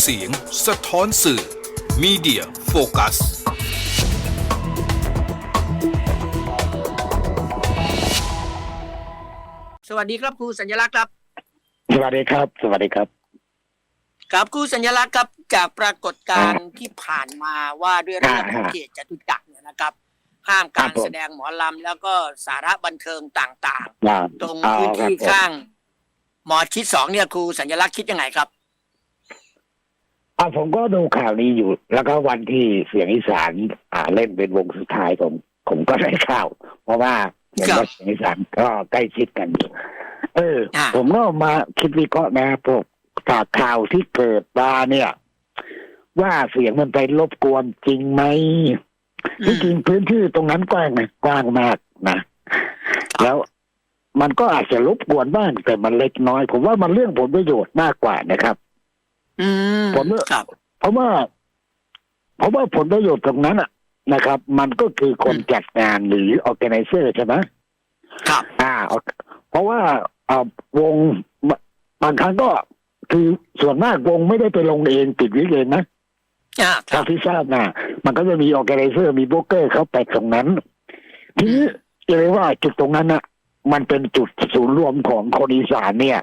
เสียงสะท้อนสื่อ Media Focus สวัสดีครับครูสัญลักษณ์ครับ สวัสดีครับ สวัสดีครับ ครับครูสัญลักษณ์ครับจากปรากฏการณ์ที่ผ่านมาว่าด้วยเรื่องของอ่าฮะเขตจตุจักรเนี่ยนะครับห้ามการครับผมแสดงหมอลำแล้วก็สาระบันเทิงต่างอ่าๆตรงอ๋อพื้นครับที่ผมข้างห มอชิดสองเนี่ยครูสัญลักษณ์คิดยังไงครับอ่าผมก็ดูข่าวนี้อยู่ แล้วก็วันที่เสียงอีสานอ่าเล่นเป็นวงสุดท้ายผม ผมก็ได้ข่าว เพราะว่าเห็นครับว่าเสียงอีสานก็ใกล้ชิดกันอยู่เอออ่าผมก็มาคิดวิเคราะห์นะพวกจากข่าวที่เกิดมาเนี่ย ว่าเสียงมันไปรบกวนจริงไหมที่จริงพื้นที่ตรงนั้นกว้างนะกว้างมากนะแล้ว มันก็อาจจะรบกวนบ้างแต่มันเล็กน้อย ผมว่ามันเรื่องผลประโยชน์มากกว่านะครับ อืมผมเนี่ยครับ เพราะว่า เพราะว่าผลประโยชน์ตรงนั้นอะนะครับ มันก็คือคนอืมจัดงานหรือ organizer ใช่ไหมครับ อ่า เพราะว่าอ่าวงบางครั้งก็คือส่วนมากวงไม่ได้ไปลงเองปิดวิกเองนะอ่าคเท่ารับที่ทราบนะมันก็จะมี organizer มีโบรกเกอร์เขาไปตรงนั้น ทีนี้จะเรียกว่าจุดตรงนั้นนะ มันเป็นจุดศูนย์รวมของคนอีสานเนี่ย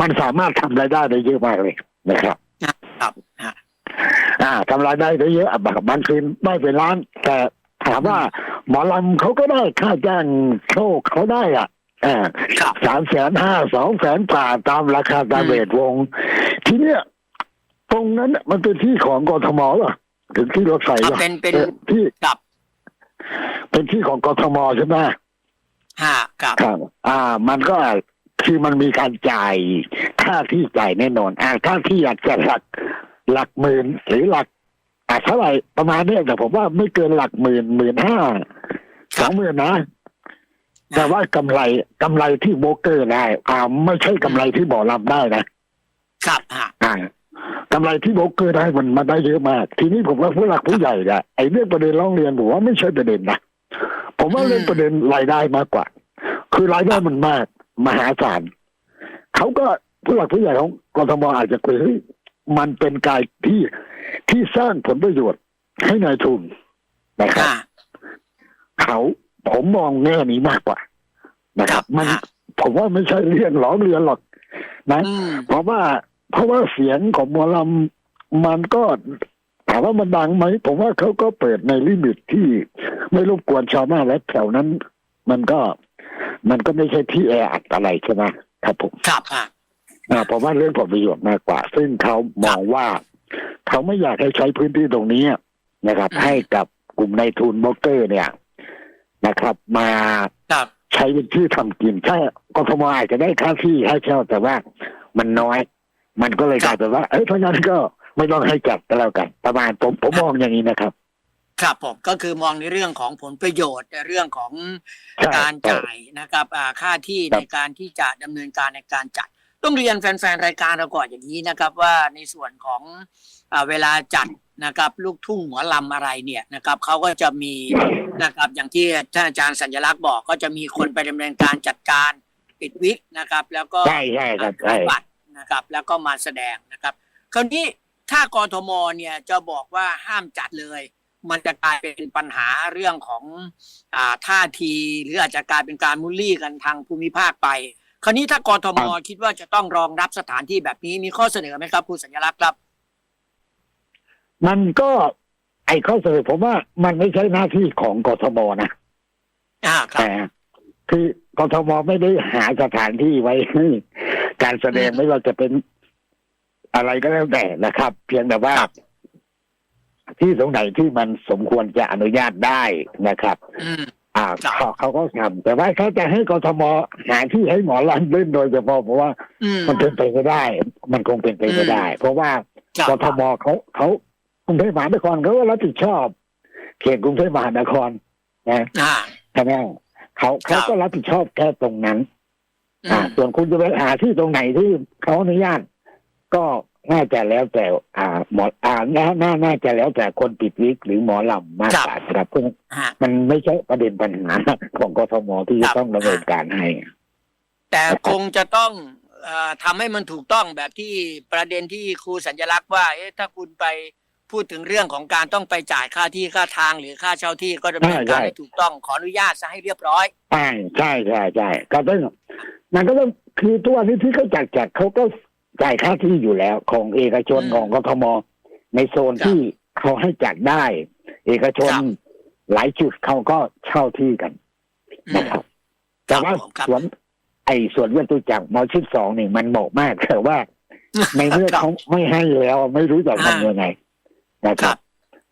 มันสามารถทำรายได้ได้เยอะมากเลยนะครับ ครับอ่าอ่าทำรายได้ได้เยอะอะบางบางคืนได้เป็นล้าน แต่ถามว่าหมอลำเขาก็ได้ค่าจ้างโชคเขาได้อะอ่าครับสามแสนห้าสองแสนกว่าตามราคาตามอืมเรทวง ทีเนี้ยตรงนั้นน่ะมันเป็นที่ของกทมเหรอถึงที่รถไฟครับเหรอเป็นเป็นออที่ครับ เป็นที่ของกทมใช่ไหม ห้าครับครับ อ่า มันก็คือมันมีการจ่ายค่าที่จ่ายแน่นอน อ่าค่าที่อาจจะหลักหลักหมื่นหรือหลักอ่าเท่าไหร่ประมาณเนี้ยแต่ผมว่าไม่เกินหลักหมื่นหมื่นห้าสองหมื่นนะแต่ว่ากำไรกำไรที่โบรกเกอร์ได้ อ่า ไม่ใช่กำไรที่บ่อลำได้นะครับอ่าอ่ากำไรที่โบรกเกอร์ได้มันมันได้เยอะมาก ทีนี้ผมว่าผู้หลักผู้ใหญ่อะไอ้เรื่องประเด็นร้องเรียนผมว่าไม่ใช่ประเด็นนะ ผมว่าเรื่องประเด็นรายได้มากกว่า คือรายได้มันมากมหาศาลเขาก็ผู้หลักผู้ใหญ่ของกทมอาจจะคุยเฮ้ยมันเป็นการที่ที่สร้างผลประโยชน์ให้นายทุนนะครับอ่าเขาผมมองแง่นี้มากกว่า นะครับ มันฮะผมว่าไม่ใช่เรื่องร้องเรียนหรอกนะอืมเพราะว่าเพราะว่าเสียงของหมอลำมันก็ ถามว่ามันดังไหมผมว่าเขาก็เปิดในลิมิตที่ไม่รบกวนชาวบ้านและแถวนั้น มันก็ มันก็ไม่ใช่ที่แออัดอะไรใช่ไหมครับผมครับอ่าอ่าผมว่าเรื่องผลประโยชน์มากกว่า ซึ่งเขามองว่า เขาไม่อยากให้ใช้พื้นที่ตรงนี้นะครับอืมให้กับกลุ่มในายทุนโบรกเกอร์ เนี่ยนะครับ มาครับใช้เป็นที่ทำกินถ้ากทมอาจจะได้ค่าที่ให้เช่าแต่ว่ามันน้อย มันก็เลยกลายเป็นว่า เอ้ยเพราะงั้นก็ ไม่ต้องให้จัดก็แล้วกัน ประมาณผมผมมองอย่างนี้นะครับ ครับผมก็คือมองในเรื่องของผลประโยชน์ในเรื่องของใช่การจ่ายนะครับอ่าค่าที่ครัในบการที่จะดำเนินการในการจัด ต้องเรียนแฟนๆรายการเราก่อนอย่างนี้นะครับ ว่าในส่วนของอ่าเวลาจัดนะครับลูกทุ่งหัวลำอะไรเนี่ยนะครับเขาก็จะมีนะครับอย่างที่ท่านอาจารย์สัญลักษณ์บอกก็จะมีคนไปดำเนินการจัดการปิดวิกนะครับ แล้วก็ ใช่ใช่ครับใช่ บัตรนะครับแล้วก็มาแสดงนะครับ คราวนี้ ถ้ากทมเนี่ยจะบอกว่าห้ามจัดเลย มันจะกลายเป็นปัญหาเรื่องของอ่าท่าที หรืออาจจะกลายเป็นการมูลลี่กันทางภูมิภาคไป คราวนี้ถ้ากทมคิดว่าจะต้องรองรับสถานที่แบบนี้มีข้อเสนอไหมครับคุณสัญลักษณ์ครับ มันก็ไอ้ข้อเสนอผมว่ามันไม่ใช่หน้าที่ของกทมนะอ่าครับแต่คือกทมไม่ได้หาสถานที่ไว้ให้การแสดงอืมไม่ว่าจะเป็น อะไรก็แล้วแต่นะครับ เพียงแต่ว่าครับที่ตรงไหนที่มันสมควรจะอนุญาตได้นะครับอืมอ่าครับเขาเขาก็ทำแต่ว่าเขาจะให้กทมหาที่ให้หมอลำเล่นโดยเฉพาะเพราะว่าอืมมันเป็นไปไม่ได้ มันคงเป็นไปไม่ได้ เพราะว่าครับกทมเขาเขากรุงเทพมหานครเขาก็รับผิดชอบ เขตกรุงเทพมหานครนะอ่าใช่ไหมเขาครัเขาบก็รับผิดชอบแค่ตรงนั้นอือ่ามส่วนคุณจะไปหาที่ตรงไหนที่เขาอนุญาต ก็น่าจะแล้วแต่อ่า หมออ่าน่าน่าน่าจะแล้วแต่คนปิดวิกหรือหมอลำมากกว่าครับเพราะฮะ มันไม่ใช่ประเด็นปัญหาของกทมที่ครัจะบต้องดำเนินการให้ แต่คงจะต้องเอ่อทำให้มันถูกต้องแบบที่ประเด็นที่ครูสัญลักษณ์ว่า เอ๊ะถ้าคุณไปพูดถึงเรื่องของการต้องไปจ่ายค่าที่ค่าทางหรือค่าเช่าที่ก็ดำเนินการใช่ ให้ถูกต้องขออนุญาตซะให้เรียบร้อย ใช่ใช่ใช่ใช่ก็ต้องมันก็ต้องคือตัวนี้ที่เขาจัดจัดเขาก็ จ่ายค่าที่อยู่แล้ว ของเอกชนอืมของกทมในโซนครับที่เขาให้จัดได้ เอกชนครับหลายจุดเขาก็เช่าที่กันอืมนะครับแต่ว่าผมครับสวน ไอ้สวนวัตุจักรมอชิดสองนี่มันเหมาะมากแต่ว่าในเมื่อครับเขาไม่ให้แล้ว ไม่รู้จะอ่าทำยังไงนะคครัรับบ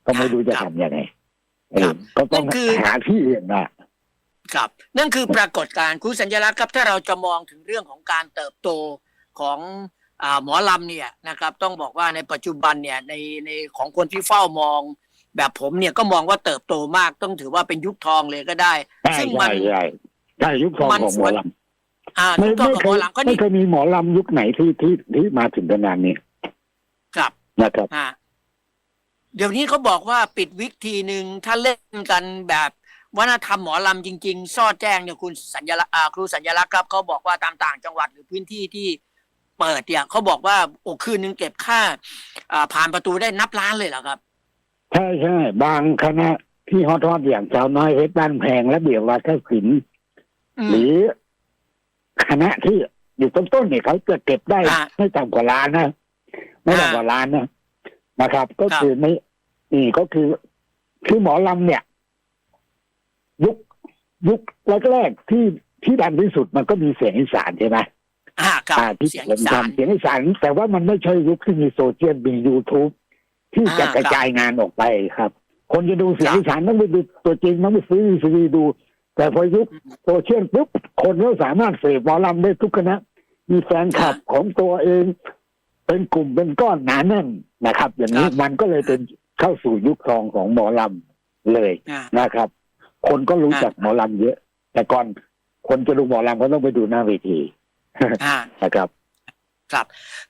ก็ไม่รู้จะครับทำยังไงเอครัอบก็ต้องนั่นคือหาที่อื่นนะครับนั่นคือปรากฏการณ์ครูสัญลักษณ์ครับถ้าเราจะมองถึงเรื่องของการเติบโตของอา หมอลำเนี่ยนะครับต้องบอกว่าในปัจจุบันเนี่ยในในของคนที่เฝ้ามองแบบผมเนี่ยก็มองว่าเติบโตมากต้องถือว่าเป็นยุคทองเลยก็ได้ใช่ซึ่งมัใช่นใช่ใช่ยุคทองมันของหมอลำอ่าไม่ยุคทองไม่ของเคหมอยลำก็ไม่นี่เคยมีหมอลำยุคไหนที่ที่ที่มาถึงขนาดนี้ครับนะครับอ่าเดี๋ยวนี้เขาบอกว่าปิดวิกทีหนึ่งถ้าเล่นกันแบบวัฒนธรรมหมอลำจริง ๆ ซอดแจ้งเนี่ยคุณสัญลักษณ์อ่าครูสัญลักษณ์ครับเขาบอกว่าตามต่างจังหวัดหรือพื้นที่ที่ เปิดเนี่ยเขาบอกว่าโอ้คืนนึงเก็บค่าอ่าผ่านประตูได้นับล้านเลยเหรอครับ ใช่ใช่บางคณะที่ฮอตฮอตอย่างสาวน้อยเพชรบ้านแพงและเบี่ยงวัฒนศิลป์อืมหรือคณะที่อยู่ต้นๆเนี่ยเขาจะเก็บได้อ่าไม่ต่ำกว่าล้านนะไม่ต่ำกว่าล้านนะนะครับ ก็ครับคือไม่นี่ก็คือคือหมอลำเนี่ย ยุคยุคแรกๆที่ที่ดังที่สุดมันก็มีเสียงอีสานใช่ไหม อ่าครับอ่าที่เสียงผอีมสานทำเสียงอีสานแต่ว่ามันไม่ใช่ยุคที่มีโซเชียลมียูทูบที่จะอ่ากระจายงานออกไปครับ คนจะดูเสียงครับอีสานต้องไปดูตัวจริงต้องไปซื้อซีดีดู แต่พอยุคโซเชียลปุ๊บคนก็สามารถเสพหมอลำได้ทุกคณะ มีแฟนคลับของตัวเอง เป็นกลุ่มเป็นก้อนหนาแน่นนะครับ อย่างนี้ครับมันก็เลยเป็นเข้าสู่ยุคทองของหมอลำเลยอ่านะครับ คนก็รู้จักอ่าหมอลำเยอะ แต่ก่อนคนจะดูหมอลำก็ต้องไปดูหน้าเวที อ่านะครับครับ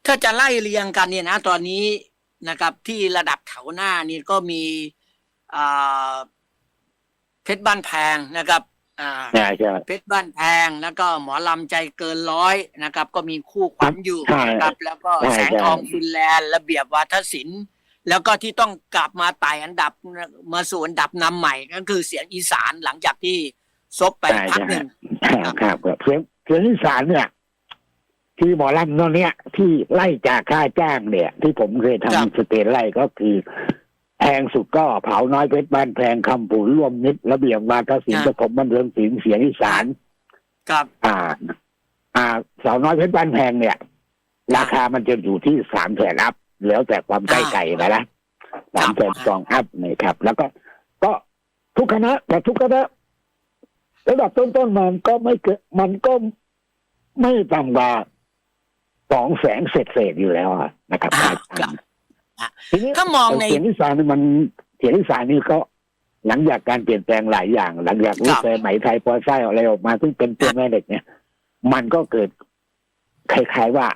ถ้าจะไล่เรียงกันเนี่ยนะ ตอนนี้นะครับ ที่ระดับแถวหน้านี่ก็มีอ่าเพชรบ้านแพงนะครับอ่าใช่ใช่เพชรบ้านแพงแล้วก็หมอลำใจเกินร้อยนะครับ ก็มีคู่ขวัญอยู่ใช่นะครับ แล้วก็ใช่แสงใช่ทองฟินแลนด์ระเบียบวาทศิลป์แล้วก็ที่ต้องกลับมาไต่อันดับมาสู่อันดับนำใหม่ก็คือเสียงอีสานหลังจากที่ซบไปใช่พักใช่หนึ่งครับครับครับเสียงเสียงอีสานเนี่ย ที่หมอลำตอนเนี้ย ที่ไล่จากค่าจ้างเนี่ย ที่ผมเคยครับ ทำสเตจไล่ก็คือแพงสุดก็เผาน้อยเพชรบ้านแพงคำผูรวมมิตรระเบียบวาทศิลป์ปฐมบันเทิงศิลป์เสียงอีสาน ครับ อ่า อ่าสาวน้อยเพชรบ้านแพงเนี่ย ราคามันจะอยู่ที่สามแสนอัพแล้วแต่ความใกล้ไก่นะนะสามแสนสองอัพเนี่ยครับ แล้วก็ก็ทุกคณะแต่ทุกคณะระดับต้นๆมันก็ไม่เกินมันก็ไม่ต่ำกว่า สองแสนเศษๆอยู่แล้วอะนะครับอ่าครับครับทีนี้ถ้ามองในเสียงอีสานนี่มันเสียงอีสานนี่ก็หลังจากการเปลี่ยนแปลงหลายอย่าง หลังจากรูปแบบไหมไทยพอไส้อะไรออกมาซึ่งเป็นตัวแม่เหล็กเนี่ย มันก็เกิดคล้ายๆว่า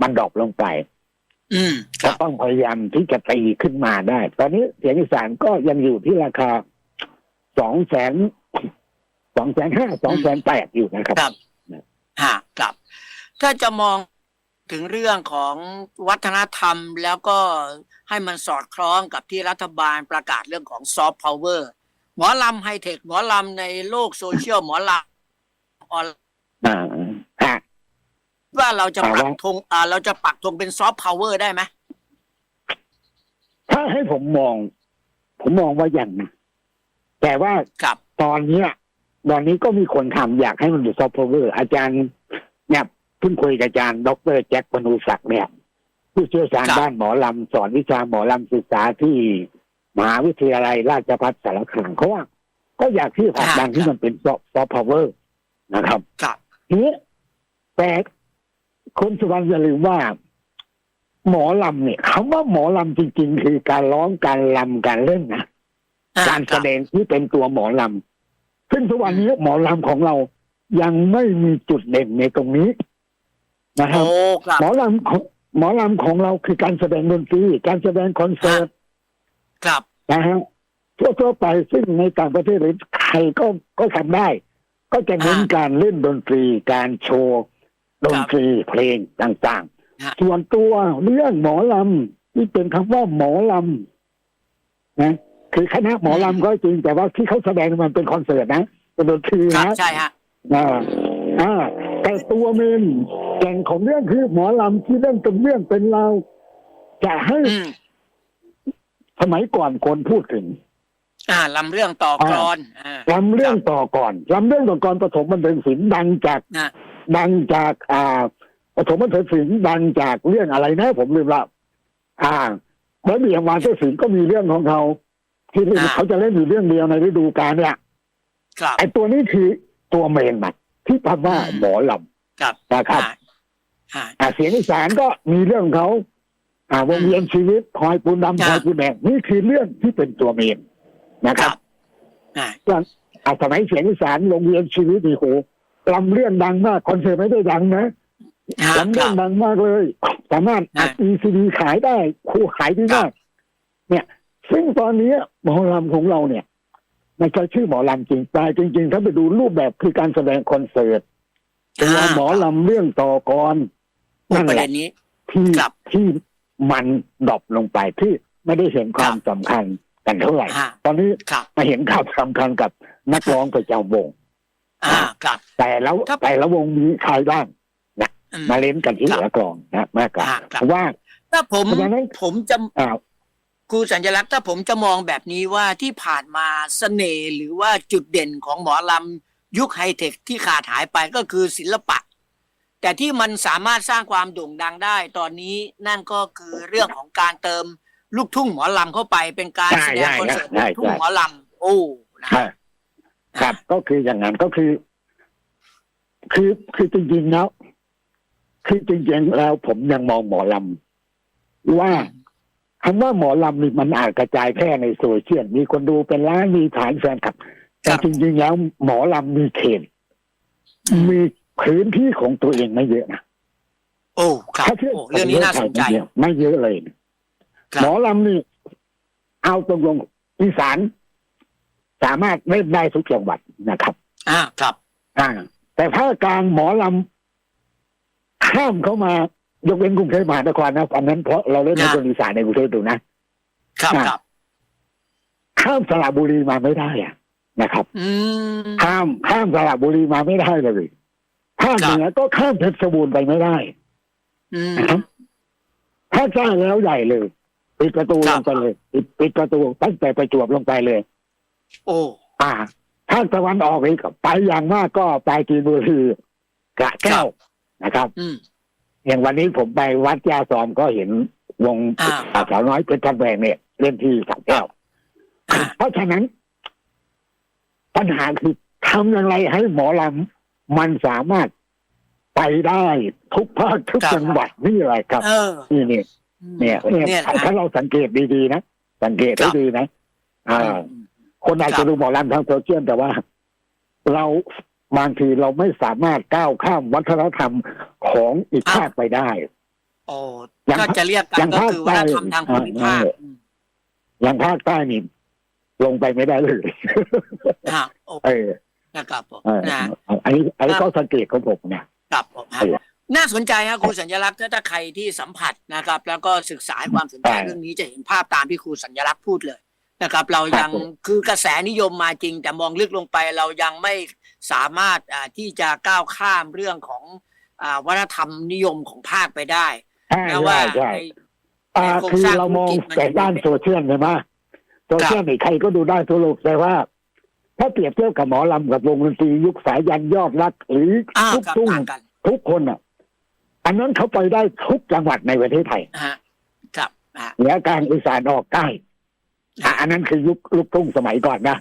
มันดรอปลงไปอืมคก็รับต้องพยายามที่จะตีขึ้นมาได้ ตอนนี้เสียงอีสานก็ยังอยู่ที่ราคาสองแสนสองแสนห้าสองแสนแปดอยู่นะครับ ครับฮะครับ ถ้าจะมอง ถึงเรื่องของวัฒนธรรมแล้วก็ให้มันสอดคล้องกับที่รัฐบาลประกาศเรื่องของซอฟต์พาวเวอร์หมอลำไฮเทคหมอลำในโลกโซเชียลหมอลำออนอ่าฮะว่าเราจะอ่าปักว่าธงอ่า เราจะปักธงเป็นซอฟต์พาวเวอร์ได้ไหมถ้าให้ผมมอง ผมมองว่าอย่างนะแต่ว่าครับตอนเนี้ยตอนนี้ก็มีคนทำอยากให้มันเป็นซอฟต์พาวเวอร์อาจารย์เนี่ยเพิ่งคุยกับอาจารย์ดรแจ็คปนูศักดิ์เนี่ย ผู้เชี่ยวชาญครับ ด้านหมอลำสอนวิชาหมอลำศึกษาที่มหาวิทยาลัยราชภัฏสารคามเขาว่า ก็อยากที่ผลักดันที่มันเป็นซอฟต์พาวเวอร์นะครับ ครับ ทีนี้แต่คนสุวรรณอย่าลืมว่า หมอลำเนี่ยคำว่าหมอลำจริง ๆ คือการร้องการลำการเล่นนะ อ่การแสดงที่เป็นตัวหมอลำซึ่งทุกวันนี้หมอลำของเรายังไม่มีจุดเด่นในตรงนี้ นะคโอ้รับครับหมอลำของหมอลำของเราคือการแสดงดนตรีการแสดงคอนเสิร์ตครับนะฮะทั่วๆไปซึ่งในต่างประเทศหรือใครก็ก็ทำได้ ก็จะเน้นอ่าการเล่นดนตรี การโชว์ดนตรีเพลงต่างฮะๆส่วนตัวเรื่องหมอลำที่เป็นคำว่าหมอลำนะคือคณะหมอลำก็จริงแต่ว่าที่เขาแสดงมันเป็นคอนเสิร์ตนะเป็นดนตรีครับนะใช่ฮะอ่าอ่า แต่ตัวเมนแก่งของเรื่องคือหมอลำที่เล่นเป็นเรื่องเป็นราวจะให้อืมสมัยก่อนคนพูดถึงอ่าลำเรื่องต่อกรอนอ่าลำเรื่องต่อก่อนลำเรื่องต่อก่อนปฐมบันเทิงศิลป์ดังจากนะดังจาก อ่าปฐมบันเทิงศิลป์ดังจากเรื่องอะไรนะผมลืมละอ่าเมื่อมีอมาเทศิลป์ก็มีเรื่องของเขาที่เขาจะเล่นอยู่เรื่องเดียวในฤดูกาลเนี่ยครับไอ้ตัวนี้คือตัวเมนมัน ที่ทำว่าอืมหมอลครับำนะครับอ่าอ่าอ่าเสียงอีสานก็มีเรื่องของเขาอ่าวงเวียนชีวิตคอยปูนดำอ่าคอยปูนแดงนี่คือเรื่องที่เป็นตัวเมนนะคครัรับบอ่าอ่าสมัยเสียงอีสานวงเวียนชีวิตนี่โหลำเรื่องดังมากคอนเสิร์ตไม่ได้ดังนะฮะลำคเรื่รัองบดังมากเลย สามารถอัดอ่าอีซีดีขายได้ครูขายดีครัมาบกเนี่ย ซึ่งตอนนี้หมอลำของเราเนี่ย ไม่ใช่ชื่อหมอลำจริงแต่จริง ๆ ถ้าไปดูรูปแบบคือการแสดงคอนเสิร์ตตัวหมอลำเรื่องต่อกรโอ้นั่นประแหเด็ละนนี้ที่ครับที่มันดรอปลงไปที่ไม่ได้เห็นความครับสำคัญกันเท่าไหร่ฮะตอนนี้ครับมาเห็นความสำคัญกับนักร้องประจำวงอ่าครับแต่แล้วครับแต่ละวงมีใครบ้างอืมมาเล่นกันที่ครับเหลือกลองนะมากกว่าอ่าครับเพราะว่าถ้าผมเพราะฉะนั้นผมจะอ่า ครูสัญลักษณ์ถ้าผมจะมองแบบนี้ว่าที่ผ่านมาเสน่ห์หรือว่าจุดเด่นของหมอลำยุคไฮเทคที่ขาดหายไปก็คือศิลปะ แต่ที่มันสามารถสร้างความโด่งดังได้ตอนนี้นั่นก็คือเรื่องของการเติมลูกทุ่งหมอลำเข้าไปเป็นการใช่แสดงคอนเสิร์ตใช่ลูกทุ่งใช่หมอลำโอ้นะครับก็คืออย่างนั้นก็คือ คือคือจริงๆแล้วคือจริงๆแล้วผมยังมองหมอลำว่า คำว่าหมอลำนี่มันอาจกระจายแค่ในโซเชียลมีคนดูเป็นล้านมีฐานแฟนคลับแต่จริงๆแล้วหมอลำมีเขตมีพื้นที่ของตัวเองไม่เยอะนะโอ้ครับถ้าทียบโอ้เรื่องนี้น่าสนใจกับประเทศไทยไม่เยอะเลยนะครับหมอลำนี่เอาตรงๆอีสานสามารถเล่นได้ทุกจังหวัดนะครับ อ่าครับ อ่า แต่ภาคกลางหมอลำข้ามเข้ามา ยกเว้นกรุงเทพมหานครนะอันนั้นเพราะเราเล่นในอ่าคนอีสานในกรุงเทพดูนะครับอ่าครับข้ามสระบุรีมาไม่ได้อะนะครับอืมข้ามข้ามสระบุรีมาไม่ได้เลยภาคเหนือก็ข้ามเพชรบูรณ์ไปไม่ได้อืมนะครับถ้าจ้างแล้วใหญ่เลยปิดประตูครัลบงไปเลยปิดปิดประตูตั้งแต่ประจวบลงไปเลย โอ้อ่าภาคตะวันออกอีกไปอย่างมากก็ไปกีบุรีกระแก้วนะครับ อืมอย่างวันนี้ผมไปวัดยาซอมก็เห็นวงอ่าสาวน้อยเพชรทำแพงเนี่ยเล่นที่สักแก้วอ่าเพราะฉะนั้น ปัญหาคือทำอย่างไรให้หมอลำมันสามารถไปได้ทุกภาคทุกครับจังหวัดนี่อะไรครับเออนี่นี่เนี่ยเนี่ยเนี่ยถ้านะถ้าเราสังเกตดีๆนะสังเกตครัให้บดีนะอ่า คนอาจครัจะบดูหมอลำทางโซเชียลแต่ว่า เรา บางทีเราไม่สามารถก้าวข้ามวัฒนธรรมของอีกครับภาคไปได้โอ้อย่างก็จะเรียกกัอนย่างก็ภาคคือวัฒนธรรมใต้ทางภูมิภาคเอออย่างภาคใต้นี่ลงไปไม่ได้เลยฮะโอ้เออนะครับผมเออนะอันนี้อันนี้ครับก็สังเกตของผมนะครับผมฮะเออน่าสนใจครับครูสัญลักษณ์ถ้าถ้าใครที่สัมผัสนะครับ แล้วก็ศึกษาให้ความสนใจใช่เรื่องนี้จะเห็นภาพตามที่ครูสัญลักษณ์พูดเลย นะครับ เรายังครับผมคือกระแสนิยมมาจริง แต่มองลึกลงไปเรายังไม่สามารถอ่าที่จะก้าวข้ามเรื่องของอ่าวัฒนธรรมนิยมของภาคไปได้ใช่แม้ว่าใช่ใช่ในอ่าในโครงคือสร้างเรามองธุรกิจมันแต่ด้านโซเชียลใช่ไหมโซเชียลนี่ใครก็ดูได้ทั่วโลกแต่ว่า ถ้าเปรียบเทียบกับหมอลำกับวงดนตรียุคสายันยอดรัก หรืออ่าทุกครับทุ่งต่างกันทุกคนอะ อันนั้นเขาไปได้ทุกจังหวัดในประเทศไทยฮะครับฮะเหนือกลางอีสานออกใต้ อะอันนั้นคือยุคลูกทุ่งสมัยก่อนนะ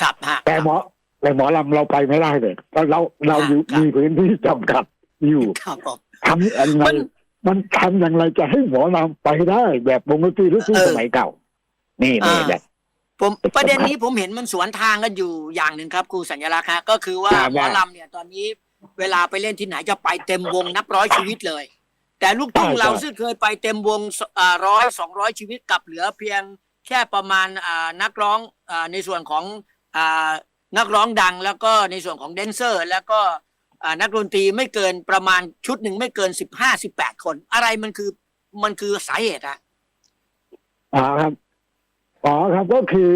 ครับฮะ แต่หมอแต่หมอลำเราไปไม่ได้เลยเพราะเราเราอยู่ครับ มีพื้นที่จำกัดอยู่ครับผม ทำอย่างไรมัน มันทำอย่างไรจะให้หมอลำไปได้ แบบวงดนตรีลูกทุ่งเออสมัยเก่า นี่นี่อ่าแหละ ผมประเด็นนี้ผมเห็นมันสวนทางกันอยู่อย่างหนึ่งครับครูสัญลักษณ์ฮะก็คือว่าครับ หมอลำเนี่ยตอนนี้เวลาไปเล่นที่ไหนจะไปเต็มวงนับร้อยชีวิตเลย แต่ลูกทุ่งใช่เราใช่ซึ่งเคยไปเต็มวงร้อยสองร้อยชีวิตกลับเหลือเพียง แค่ประมาณอ่านักร้องอาในส่วนของอ่านักร้องดัง แล้วก็ในส่วนของแดนเซอร์ แล้วก็อ่านักดนตรีไม่เกินประมาณชุดหนึ่งไม่เกินสิบห้าสิบแปดคน อะไรมันคือมันคือสาเหตุอะอ๋อครับอ๋อครับก็คือ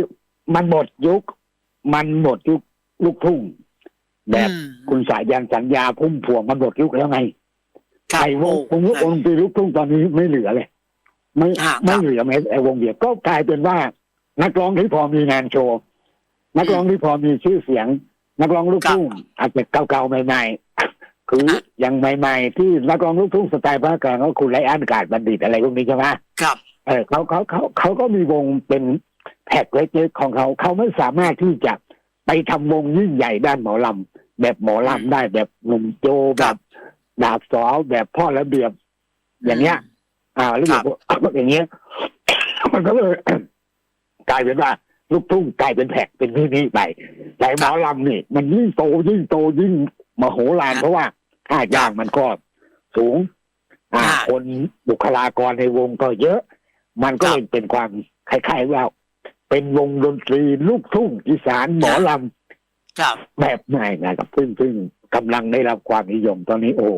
มันหมดยุค มันหมดยุคลูกทุ่งแบบอืมคุณสายันสัญญาพุ่มพวงมันหมดยุคแล้วไงครัไอ้วงโอ้วงวงดนตรีลูกทุ่งตอนนี้ไม่เหลือเลย ไม่อ่าครับไม่เหลือแม้แต่วงเดียวก็กลายเป็นว่า นักร้องที่พอมีงานโชว์ นักร้องที่พอมีชื่อเสียง นักร้องลูกทุ่งอาจจะเก่าๆใหม่ ๆ คือยังใหม่ ๆ ที่นักร้องลูกทุ่งสไตล์ภาคกลางก็คุณไรอันกาดบัณฑิตอะไรพวกนี้ใช่ไหมครับ เออเขาเขาเขาเขาก็มีวงเป็นแพ็กเล็กๆของเขา เขาไม่สามารถที่จะไปทำวงยิ่งใหญ่ด้านหมอลำแบบหมอลำได้แบบหนุ่มโจแบบดาบสอแบบพ่อระเบียบ อย่างเงี้ย อ่าหรือครับแบบอย่างเงี้ยมันก็เลยกลายเป็นว่าลูกทุ่งกลายเป็นแพ็กเป็นที่นี่ไปแต่หมอลำนี่ มันยิ่งโตยิ่งโตยิ่งมโหฬารเพราะว่าค่าจ้างมันก็สูงอ่าอ่า คนบุคลากรในวงก็เยอะ มันก็เลยเป็นความคล้ายๆว่า เป็นวงดนตรีลูกทุ่งอีสานหมอลครับำแบบไหนนะครับซึ่งซึ่งกำลังได้รับความนิยมตอนนี้โอ้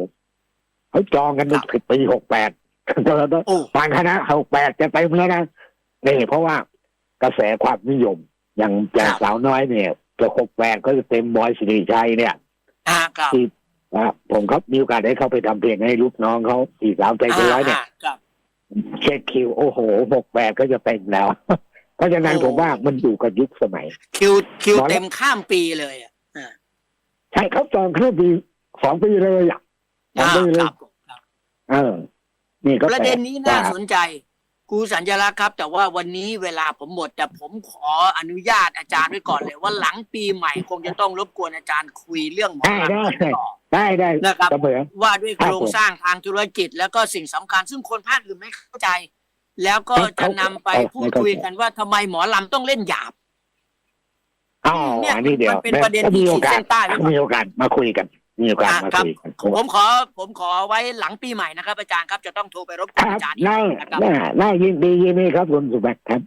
เขาจองกันตั้งแต่ปีหกแปด โอ้บางคณะหกแปดจะเต็มแล้วนะนี่เพราะว่ากระแสความนิยม อย่างอย่างสาวน้อยเนี่ยจะหกแปดก็จะเต็มบอยสิริชัยเนี่ยอ่าครับที่อ่าผมครับมีโอกาสได้เข้าไปทำเพลงให้ลูกน้องเขาสี่สาวใจเกินร้อยเนี่ยาครับเช็คคิวโอ้โหหกแปดก็จะเต็มแล้ว เพราะฉะนั้นโอ้ผมว่ามันอยู่กับยุคสมัย คิวคิวหมอแล้วเต็มข้ามปีเลยอะอ่าใช่เขาจองเครื่องปีสองปีเลยอะสองอ่าปีเลคยรับผมครับเออ นี่ก็ประเด็นนี้น่าแปลกสนใจครูสัญลักษณ์ครับ แต่ว่าวันนี้เวลาผมหมด แต่ผมขออนุญาตอาจารย์ไว้ก่อนเลย ว่าหลังปีใหม่คงจะต้องรบกวนอาจารย์คุยเรื่องหมอได้ลำได้กันต่อได้ได้นะครับเสมอว่าด้วยครัโคบรงสร้างทางธุรกิจ แล้วก็สิ่งสำคัญ ซึ่งคนภาคอื่นไม่เข้าใจ แล้วก็ครับจะนำไปเขาพูดคุยกันว่าทำไมหมอลำต้องเล่นหยาบอ๋อเนี่ยอันนี้เดี๋ยวมันเป็นประเด็นที่มีโอกาขีสดเส้นใต้ไว้ก่อนมีโอกาสมาคุยกัน มีโอกาสอะมาครับคุยกันผมขอผมขอไว้หลังปีใหม่นะครับ อาจารย์ครับจะต้องโทรไปรบกควนรับอาจารย์อีกน่านะครับน่าน่ายินดียินดีครับคุณสุบัติครับ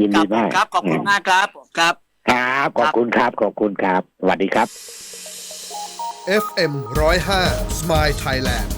ยินครัดีบมากครับขอบคุณมากครับผมครับครับขอบคุณครับขอบคุณครับสวัสดีครับ FM 105 Smile Thailand